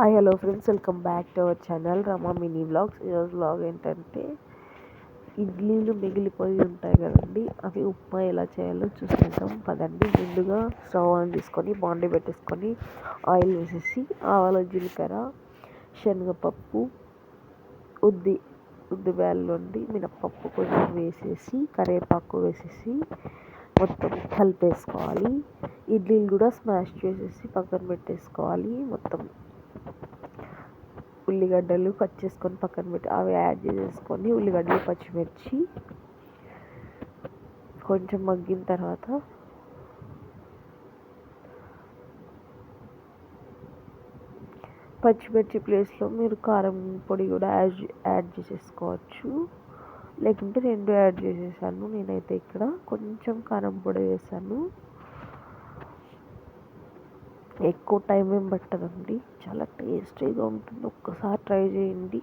Hi hello friends welcome back to our channel Rama mini vlogs ఈరోజు vlog ఏంటంటే ఇడ్లీలు మిగిలిపోయి ఉంటాయి కదండి. అవి ఉప్మా ఎలా చేయాలో చూసుకుంటాం పదండి. ముందుగా స్టవ్ ఆన్ తీసుకొని బాండీ పెట్టేసుకొని ఆయిల్ వేసేసి ఆవాల జీలకర్ర శనగపప్పు ఉద్ది ఉద్ది బ్యాళ్ళు ఉండి మినప్పప్పు కొంచెం వేసేసి కరివేపాకు వేసేసి మొత్తం కలిపేసుకోవాలి. ఇడ్లీలు కూడా స్మాష్ చేసేసి పక్కన పెట్టేసుకోవాలి. మొత్తం ఉల్లిగడ్డలు కట్ చేసుకొని పక్కన పెట్టి అవి యాడ్ చేసేసుకొని ఉల్లిగడ్డలు పచ్చిమిర్చి కొంచెం మగ్గిన తర్వాత పచ్చిమిర్చి ప్లేస్లో మీరు కారం పొడి కూడా యాడ్ యాడ్ చేసేసుకోవచ్చు. లేకుంటే రెండు యాడ్ చేసేసాను నేనైతే ఇక్కడ. కొంచెం కారం పొడి వేసాను. ఎక్కువ టైం ఏం పట్టదండి. చాలా టేస్టీగా ఉంటుంది. ఒక్కసారి ట్రై చేయండి.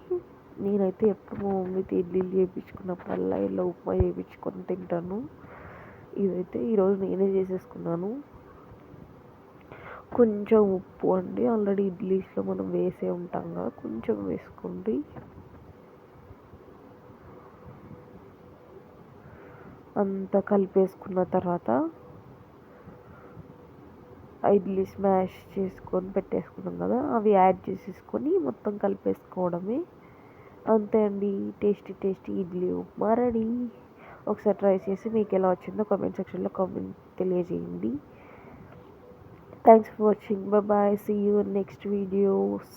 నేనైతే ఎప్పుడు మా మమ్మీతో ఇడ్లీలు చేయించుకున్నప్పుడల్లా ఇలా ఉప్మా చేయించుకొని తింటాను. ఇదైతే ఈరోజు నేనే చేసేసుకున్నాను. కొంచెం ఉప్పు అండి. ఆల్రెడీ ఇడ్లీస్లో మనం వేసే ఉంటాం కదా కొంచెం వేసుకోండి. అంతా కలిపేసుకున్న తర్వాత ఇడ్లీ స్మాష్ చేసుకొని పెట్టేసుకున్నాం కదా అవి యాడ్ చేసేసుకొని మొత్తం కలిపేసుకోవడమే. అంతే అండి. Tasty tasty idli upma ready. ఒకసారి ట్రై చేసి మీకు ఎలా వచ్చిందో కామెంట్ సెక్షన్లో కామెంట్ తెలియజేయండి. Thanks for watching bye see you next videos